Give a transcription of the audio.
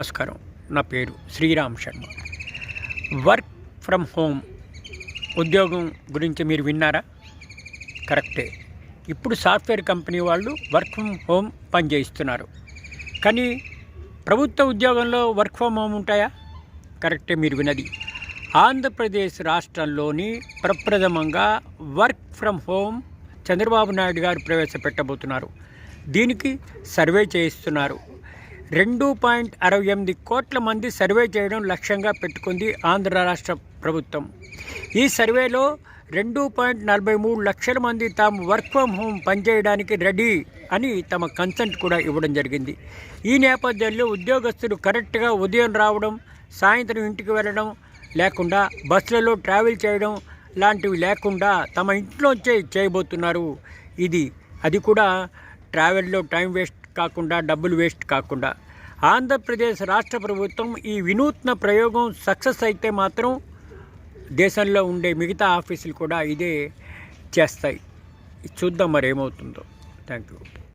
నమస్కారం. నా పేరు Sriram Sharma. Work from home ఉద్యోగం గురించి మీరు విన్నారా? కరెక్టే. ఇప్పుడు సాఫ్ట్వేర్ కంపెనీ వాళ్ళు వర్క్ ఫ్రమ్ హోమ్ పనిచేయిస్తున్నారు కానీ ప్రభుత్వ ఉద్యోగంలో వర్క్ ఫ్రమ్ హోమ్ ఉంటాయా? కరెక్టే మీరు విన్నది. ఆంధ్రప్రదేశ్ రాష్ట్రంలోని ప్రప్రథమంగా work from home Chandrababu Naidu garu ప్రవేశపెట్టబోతున్నారు. దీనికి సర్వే చేయిస్తున్నారు. రెండు పాయింట్ అరవై ఎనిమిది కోట్ల మంది సర్వే చేయడం లక్ష్యంగా పెట్టుకుంది ఆంధ్ర రాష్ట్ర ప్రభుత్వం. ఈ సర్వేలో రెండు పాయింట్ నలభై మూడు లక్షల మంది తాము వర్క్ ఫ్రమ్ హోమ్ పనిచేయడానికి రెడీ అని తమ కన్సెంట్ కూడా ఇవ్వడం జరిగింది. ఈ నేపథ్యంలో ఉద్యోగస్తులు కరెక్ట్గా ఉదయం రావడం సాయంత్రం ఇంటికి వెళ్ళడం లేకుండా బస్సులలో ట్రావెల్ చేయడం లాంటివి లేకుండా తమ ఇంట్లోంచే చేయబోతున్నారు. ఇది అది కూడా ట్రావెల్లో టైం వేస్ట్ కాకుండా డబ్బులు వేస్ట్ కాకుండా. ఆంధ్రప్రదేశ్ రాష్ట్ర ప్రభుత్వం ఈ వినూత్న ప్రయోగం సక్సెస్ అయితే మాత్రం దేశంలో ఉండే మిగతా ఆఫీసులు కూడా ఇదే చేస్తాయి. చూద్దాం మరి ఏమవుతుందో. Thank you